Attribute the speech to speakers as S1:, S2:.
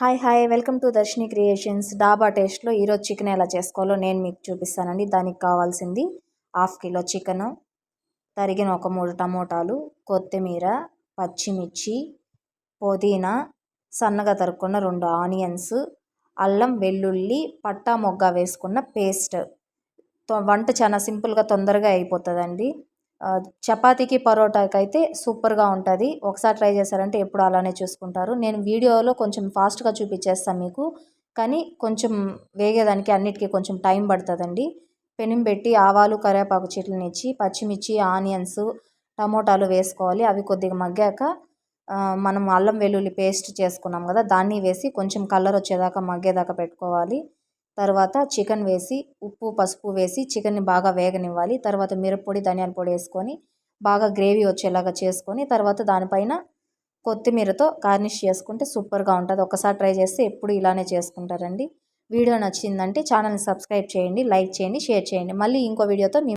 S1: Hi hi. Welcome to Darshini creations. Dhaba టేస్ట్లో ఈరోజు chicken ఎలా చేసుకోవాలో నేను మీకు చూపిస్తానండి. దానికి కావాల్సింది హాఫ్ కిలో చికెను తరిగిన ఒక మూడు టమోటాలు కొత్తిమీర పచ్చిమిర్చి పుదీనా సన్నగా తరుక్కున్న రెండు ఆనియన్స్ అల్లం వెల్లుల్లి పట్టా మొగ్గ వేసుకున్న పేస్ట్. వంట చాలా సింపుల్గా తొందరగా అయిపోతుందండి. చపాతీకి పరోటాకి అయితే సూపర్గా ఉంటుంది. ఒకసారి ట్రై చేశారంటే ఎప్పుడు అలానే చూసుకుంటారు. నేను వీడియోలో కొంచెం ఫాస్ట్గా చూపించేస్తాను మీకు. కానీ కొంచెం వేగేదానికి అన్నిటికీ కొంచెం టైం పడుతుందండి. పెనం పెట్టి ఆవాలు కరివేపాకు చెట్లను ఇచ్చి పచ్చిమిర్చి ఆనియన్స్ టమోటాలు వేసుకోవాలి. అవి కొద్దిగా మగ్గాక మనం అల్లం వెల్లుల్లి పేస్ట్ చేసుకున్నాం కదా దాన్ని వేసి కొంచెం కలర్ వచ్చేదాకా మగ్గేదాకా పెట్టుకోవాలి. తర్వాత చికెన్ వేసి ఉప్పు పసుపు వేసి చికెన్ని బాగా వేగనివ్వాలి. తర్వాత మిరప్పొడి ధనియాల పొడి వేసుకొని బాగా గ్రేవీ వచ్చేలాగా చేసుకొని తర్వాత దానిపైన కొత్తిమీరతో గార్నిష్ చేసుకుంటే సూపర్గా ఉంటుంది. ఒకసారి ట్రై చేస్తే ఎప్పుడు ఇలానే చేసుకుంటారండి. వీడియో నచ్చిందంటే ఛానల్ని సబ్స్క్రైబ్ చేయండి లైక్ చేయండి షేర్ చేయండి. మళ్ళీ ఇంకో వీడియోతో